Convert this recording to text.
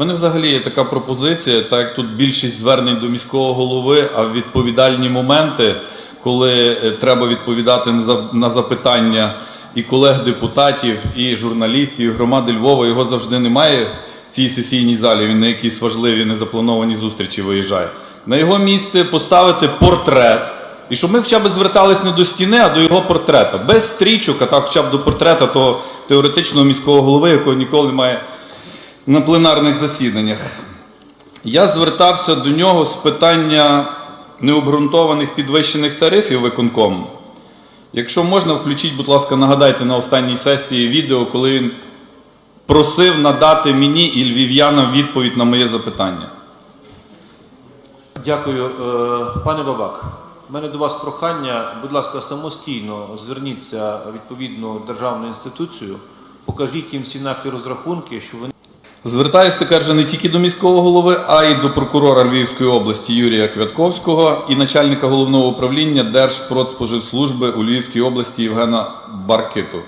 У мене взагалі є така пропозиція, так як тут більшість звернень до міського голови, а відповідальні моменти, коли е, треба відповідати на запитання і колег депутатів, і журналістів, і громади Львова, його завжди немає в цій сесійній залі. Він на якісь важливі незаплановані зустрічі виїжджає. На його місце поставити портрет. І щоб ми хоча б звертались не до стіни, а до його портрета. Без стрічок, а так хоча б до портрета того теоретичного міського голови, якого ніколи немає на пленарних засіданнях. Я звертався до нього з питання необґрунтованих підвищених тарифів виконкому. Якщо можна, включіть, будь ласка, нагадайте на останній сесії відео, коли він просив надати мені і львів'янам відповідь на моє запитання. Дякую, Е, пане Бабак. У мене до вас прохання, будь ласка, самостійно зверніться відповідну державну інституцію, покажіть їм всі наші розрахунки, що вони Звертаюсь тепер же не тільки до міського голови, а й до прокурора Львівської області Юрія Квятковського і начальника головного управління Держпродспоживслужби у Львівській області Євгена Баркиту.